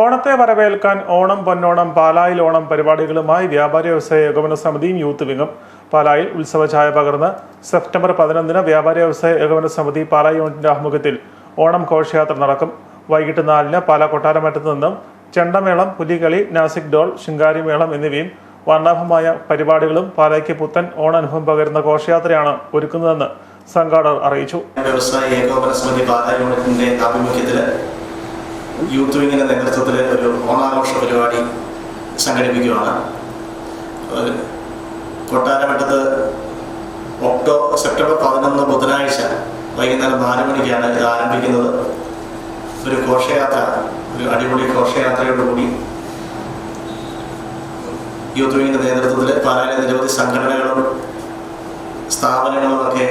ഓണത്തെ വരവേൽക്കാൻ ഓണം പൊന്നോണം പാലായിൽ ഓണം പരിപാടികളുമായി വ്യാപാരി വ്യവസായ ഏകോപന സമിതിയും യൂത്ത് വിങ്ങും പാലായിൽ ഉത്സവ ഛായ പകർന്ന് സെപ്റ്റംബർ പതിനൊന്നിന് വ്യാപാരി വ്യവസായ ഏകോപന സമിതി പാലായി യൂണിറ്റിന്റെ ആഭിമുഖ്യത്തിൽ ഓണം ഘോഷയാത്ര നടക്കും. വൈകിട്ട് നാലിന് പാല കൊട്ടാരമറ്റത്ത് നിന്നും ചെണ്ടമേളം പുലികളി നാസിക് ഡോൾ ശിങ്കാരിമേളം എന്നിവയും വർണാഭമായ പരിപാടികളും പാലയ്ക്ക് പുത്തൻ ഓണാനുഭവം പകരുന്ന ഘോഷയാത്രയാണ് ഒരുക്കുന്നതെന്ന് സംഘാടകർ അറിയിച്ചു. വ്യവസായ ഏകോപന സമിതി പാലാ യൂണിറ്റിന്റെ ആഭിമുഖ്യത്തിൽ യൂത്ത് വിങ്ങിന്റെ നേതൃത്വത്തിൽ ഒരു ഓണാഘോഷ പരിപാടി സംഘടിപ്പിക്കുകയാണ്. കൊട്ടാരമട്ടത്ത് ഒക്ടോ സെപ്റ്റംബർ പതിനൊന്ന് ബുധനാഴ്ച വൈകുന്നേരം നാല് മണിക്കാണ് ഇത് ആരംഭിക്കുന്നത്. ഒരു ഘോഷയാത്ര ഒരു അടിപൊളി ഘോഷയാത്രയോടുകൂടി യൂത്ത് വിങ്ങിന്റെ നേതൃത്വത്തിൽ പാലായിലെ നിരവധി സംഘടനകളും സ്ഥാപനങ്ങളും ഒക്കെ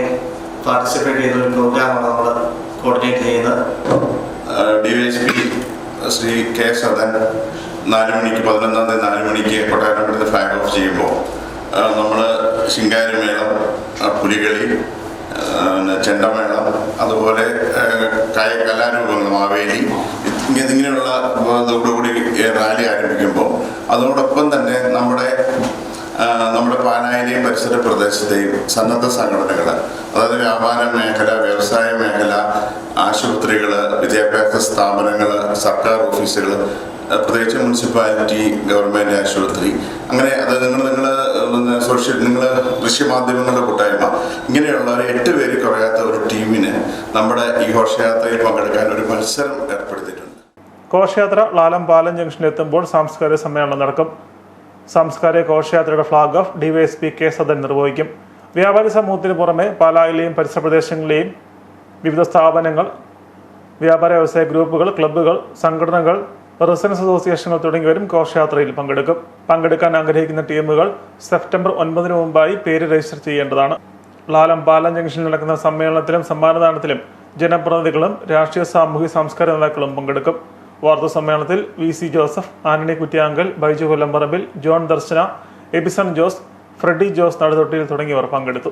പാർട്ടിസിപ്പേറ്റ് ചെയ്യുന്ന ഒരു പ്രോഗ്രാമാണ് നമ്മൾ കോർഡിനേറ്റ് ചെയ്യുന്നത്. ഡിവൈഎസ്പി ശ്രീ കെ സദൻ നാല് മണിക്ക് പതിനൊന്നാം തീയതി നാല് മണിക്ക് കൊട്ടാരപ്പെടുത്ത് ഫ്ലാഗ് ഓഫ് ചെയ്യുമ്പോൾ നമ്മൾ ശിങ്കാരിമേളം പുലികളി ചെണ്ടമേളം അതുപോലെ കയ കലാരൂപങ്ങൾ മാവേലി ഇങ്ങനെ ഇങ്ങനെയുള്ള ഇതോടുകൂടി റാലി ആരംഭിക്കുമ്പോൾ അതോടൊപ്പം തന്നെ നമ്മുടെ നമ്മുടെ പാലായിലെയും പരിസര പ്രദേശത്തെയും സന്നദ്ധ സംഘടനകൾ അതായത് വ്യാപാര മേഖല വ്യവസായ മേഖല ആശുപത്രികൾ വിദ്യാഭ്യാസ സ്ഥാപനങ്ങൾ സർക്കാർ ഓഫീസുകൾ പ്രത്യേകിച്ച് മുനിസിപ്പാലിറ്റി ഗവൺമെന്റ് ആശുപത്രി. അങ്ങനെ അത് നിങ്ങൾ നിങ്ങൾ സോഷ്യൽ നിങ്ങൾ ദൃശ്യമാധ്യമങ്ങളുടെ കൂട്ടായ്മ. ഇങ്ങനെയുള്ള ഒരു എട്ട് പേര് കുറയാത്ത ഒരു ടീമിന് നമ്മുടെ ഈ ഘോഷയാത്രയിൽ പങ്കെടുക്കാൻ ഒരു മത്സരം ഏർപ്പെടുത്തിയിട്ടുണ്ട്. ഘോഷയാത്ര ലാലം പാലം ജംഗ്ഷനിൽ എത്തുമ്പോൾ സാംസ്കാരിക സമ്മേളനം നടക്കും. സാംസ്കാരിക ഘോഷയാത്രയുടെ flag off DYSP K Sadan നിർവഹിക്കും. വ്യാപാരി സമൂഹത്തിന് പുറമെ പാലായിലെയും പരിസര പ്രദേശങ്ങളിലെയും വിവിധ സ്ഥാപനങ്ങൾ വ്യാപാര വ്യവസായ ഗ്രൂപ്പുകൾ ക്ലബ്ബുകൾ സംഘടനകൾ റെസിഡൻസ് അസോസിയേഷനുകൾ തുടങ്ങിയവരും ഘോഷയാത്രയിൽ പങ്കെടുക്കും. പങ്കെടുക്കാൻ ആഗ്രഹിക്കുന്ന ടീമുകൾ സെപ്റ്റംബർ ഒൻപതിന് മുമ്പായി പേര് രജിസ്റ്റർ ചെയ്യേണ്ടതാണ്. ലാലം പാലം ജംഗ്ഷനിൽ നടക്കുന്ന സമ്മേളനത്തിലും സമ്മാനദാനത്തിലും ജനപ്രതിനിധികളും രാഷ്ട്രീയ സാമൂഹിക സാംസ്കാരിക നേതാക്കളും പങ്കെടുക്കും. വാർത്താ സമ്മേളനത്തിൽ V C Joseph Antony Kuttiyankal Baiju Kollamparambil John Darshana Ebison Jose Freddy Jose Naduthottiyil തുടങ്ങിയവർ പങ്കെടുത്തു.